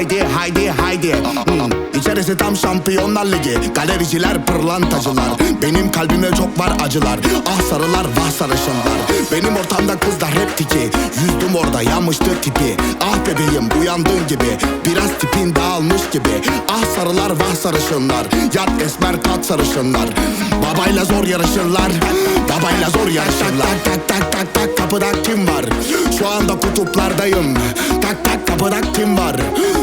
haydi haydi haydi. Hmm. İçerisi tam şampiyonlar ligi. Galericiler pırlantacılar. Benim kalbime çok var acılar. Ah sarılar vah sarışınlar. Benim ortamda kızlar hep tiki. Yüzdüm orada yanmıştı tipi. Ah bebeğim uyandığın gibi. Biraz tipin dağılmış gibi. Ah sarılar vah sarışınlar. Yat esmer kat sarışınlar. Babayla zor yarışırlar Babayla zor yarışırlar. Tak tak tak tak kapıda kim var? Şu anda kutuplardayım. Tak tak kapıda kim var?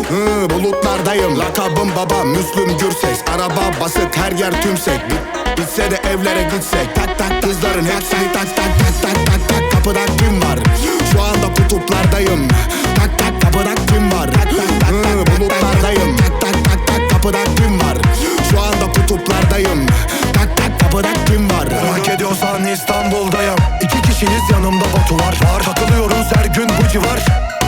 Hı, Bulutlardayım. Lakabım baba Müslüm Gürses. Araba basık her yer tümsek. Bit- Bitse de evlere gitsek. Tak tak kızların hepsi. Tak tak tak tak tak tak Kapıda kim var? Şu anda kutuplardayım kişiyiz yanımda Batu var. Var Takılıyoruz her gün bu civar.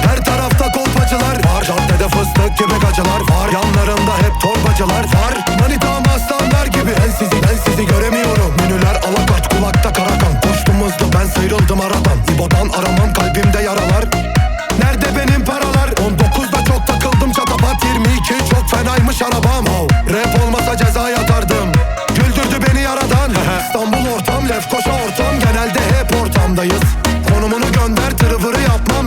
Her tarafta kolpacılar var. Caddede fıstık gibi gacılar var. Yanlarında hep torbacılar var. Manitam aslanlar gibi Ben sizi ben sizi göremiyorum. Menüler alakart kulakta karakan. Koştum hızlı ben sıyrıldım aradan. İbo'dan aramam kalbimde yaralar. Nerede benim paralar? 19'da çok takıldım çatapat 22 çok fenaymış arabam. Oh. Rap olmasa ceza yatardım. Güldürdü beni yaradan. İstanbul ortam ortam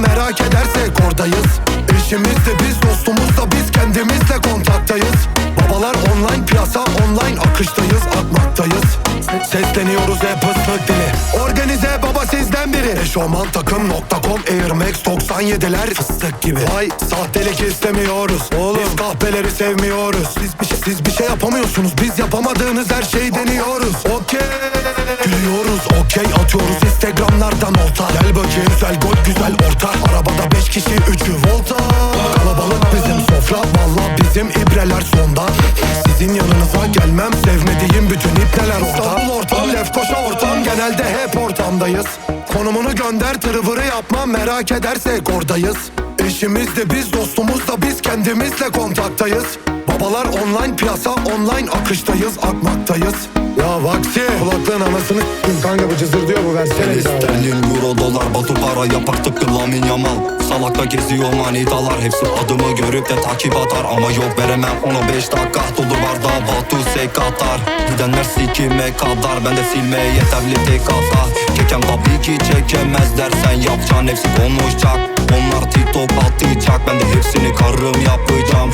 Merak edersek oradayız. İşimiz de biz dostumuz da biz kendimizle kontaktayız. Babalar online piyasa online akıştayız akmaktayız Sesleniyoruz hep ıslık dili. Organize baba sizden biri. Eşofman takım.com Air Max 97'ler fıstık gibi. Vay sahtelik istemiyoruz. Oğlum. Biz kahpeleri sevmiyoruz. Siz bir, şey, siz bir şey yapamıyorsunuz. Biz yapamadığınız her şeyi deniyoruz. Okey. Gülüyoruz okey atıyoruz Instagramlardan olta. Gel bakayım güzel gol güzel orta. Arabada beş kişi üçü volta. Kalabalık bizim sofra. Valla bizim ibreler sonda. Sizin yanınıza gelmem Sevmediğim bütün ipneler orada İstanbul ortam Lefkoşa ortam Genelde hep ortamdayız. Konumunu gönder tırıvırı yapmam Merak edersek oradayız. İşimiz de biz dostumuz da biz kendimizle kontaktayız Babalar online piyasa online. Akıştayız akmaktayız. Ya vaksi. Kulaklığın anasını s**eyim. Kanka bu cızır diyor bu versene bir daha Sterlin, euro, dolar, batu para yapar tıpkı Lamin Yamal. Salakta geziyor manitalar. Hepsi adımı görüp de takip atar. Ama yok veremem. Ona 5 dakika Doldur barda batu sek atar Gidenler sikime kadar. Ben de silmeye yeterli tek hata Kekem tabii ki çekemezler Sen yapacaksın hepsi konuşacak. Onlar TikTok atlayacak Ben de hepsini karım yapacağım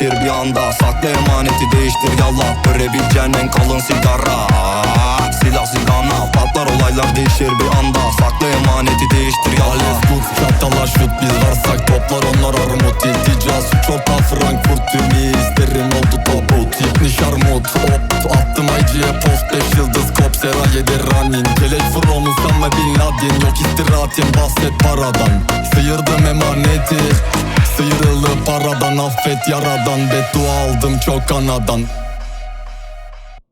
değişir bir anda. Sakla emaneti değiştir yallah. Görebileceğin en kalın sigara. Silah zigana Patlar olaylar değişir bir anda. Sakla emaneti değiştir yallah. Tut çatalar şut biz varsak toplar onlar armut İlticaz çopa Frankfurt tümü isterim. Oldu toput Yipni şarmut hop attım IG'ye post 5 yıldız kop. Sera yedi running. Kelek from Usama Bin Laden Yok istirahatin bahset paradan. Sıyırdım emaneti paradan affet yaradan. Beddua aldım çok anadan